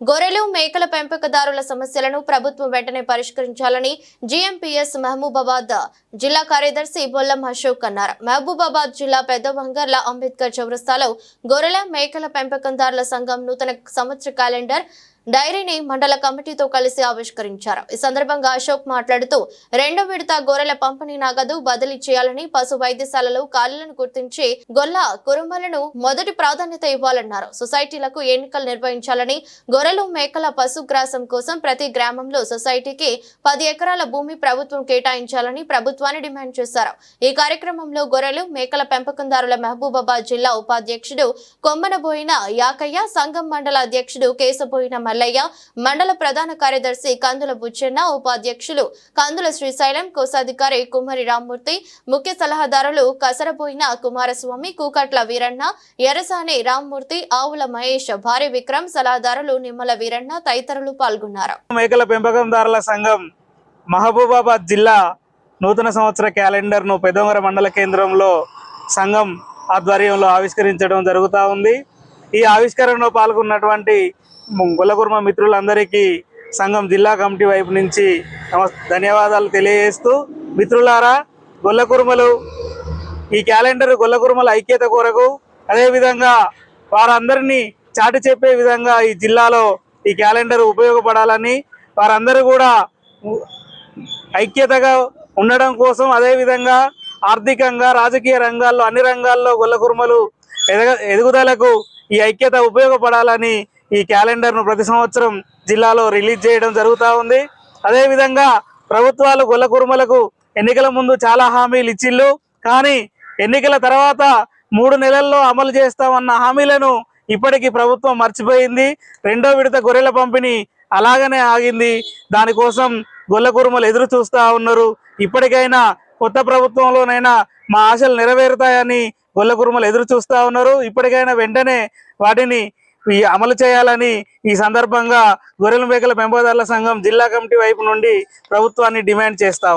గొర్రెలు మేకల పెంపకదారుల సమస్యలను ప్రభుత్వం వెంటనే పరిష్కరించాలని జీఎంపీఎస్ మహబూబాబాద్ జిల్లా కార్యదర్శి బొల్లం అశోక్ అన్నారు. మహబూబాబాద్ జిల్లా పెద్ద వంగర్ల అంబేద్కర్ చౌరస్తాలో గొర్రెల మేకల పెంపకందారుల సంఘం నూతన సంవత్సర క్యాలెండర్ డైరీని మండల కమిటీతో కలిసి ఆవిష్కరించారు. ఈ సందర్భంగా అశోక్ మాట్లాడుతూ రెండో విడత గొర్రెల పంపిణీ నగదు బదిలీ చేయాలని పశు వైద్యశాలలో ఖాళీలను గుర్తించి గొల్ల కురుమలను మొదటి ప్రాధాన్యత ఇవ్వాలన్నారు. సొసైటీలకు ఎన్నికలు నిర్వహించాలని గొర్రెలు మేకల పశుగ్రాసం కోసం ప్రతి గ్రామంలో సొసైటీకి పది ఎకరాల భూమి ప్రభుత్వం కేటాయించాలని ప్రభుత్వాన్ని డిమాండ్ చేశారు. ఈ కార్యక్రమంలో గొర్రెలు మేకల పెంపకందారుల మహబూబాబాద్ జిల్లా ఉపాధ్యక్షుడు కొమ్మనబోయిన యాకయ్య సంఘం మండల అధ్యక్షుడు కేశబోయిన మల్లయ్య మండల ప్రధాన కార్యదర్శి కందుల బుచ్చెన్న ఉపాధ్యక్షులు కందుల శ్రీశైలం కోశాధికారి కుమ్మరి రామ్మూర్తి ముఖ్య సలహాదారులు కసరబోయిన కుమారస్వామి కూకట్ల వీరన్న ఎరసాని రామ్మూర్తి ఆవుల మహేష్ భారీ విక్రమ్ సలహాదారులు నిమ్మల వీరన్న తదితరులు పాల్గొన్నారు. మేకల పెంపకందారుల సంఘం మహబూబాబాద్ జిల్లా నూతన సంవత్సర క్యాలెండర్ను పెదొంగర మండల కేంద్రంలో సంఘం ఆధ్వర్యంలో ఆవిష్కరించడం జరుగుతూ ఉంది. ఈ ఆవిష్కరణలో పాల్గొన్నటువంటి గొల్లకుర్మ మిత్రులందరికీ సంఘం జిల్లా కమిటీ వైపు నుంచి ధన్యవాదాలు తెలియజేస్తూ మిత్రులారా గొల్లకుర్మలు ఈ క్యాలెండర్ గొల్లకుర్మల ఐక్యత కొరకు అదేవిధంగా వారందరినీ చాటి చెప్పే విధంగా ఈ జిల్లాలో ఈ క్యాలెండర్ ఉపయోగపడాలని వారందరూ కూడా ఐక్యతగా ఉండడం కోసం అదేవిధంగా ఆర్థికంగా రాజకీయ రంగాల్లో అన్ని రంగాల్లో గొల్లకుర్మలు ఎదగ ఎదుగుదలకు ఈ ఐక్యత ఉపయోగపడాలని ఈ క్యాలెండర్ను ప్రతి సంవత్సరం జిల్లాలో రిలీజ్ చేయడం జరుగుతూ ఉంది. అదేవిధంగా ప్రభుత్వాలు గొల్లకుర్మలకు ఎన్నికల ముందు చాలా హామీలు ఇచ్చిళ్ళు. కానీ ఎన్నికల తర్వాత మూడు నెలల్లో అమలు చేస్తామన్న హామీలను ఇప్పటికీ ప్రభుత్వం మర్చిపోయింది. రెండో విడత గొర్రెల పంపిణీ అలాగనే ఆగింది. దానికోసం గొల్ల కురుమలు ఎదురు చూస్తూ ఉన్నారు. ఇప్పటికైనా కొత్త ప్రభుత్వంలోనైనా మా ఆశలు నెరవేరుతాయని గొల్ల కురుమలు ఎదురు చూస్తూ ఉన్నారు. ఇప్పటికైనా వెంటనే వాటిని అమలు చేయాలని ఈ సందర్భంగా గొర్రెల మేకల పెంపదారుల సంఘం జిల్లా కమిటీ వైపు నుండి ప్రభుత్వాన్ని డిమాండ్ చేస్తా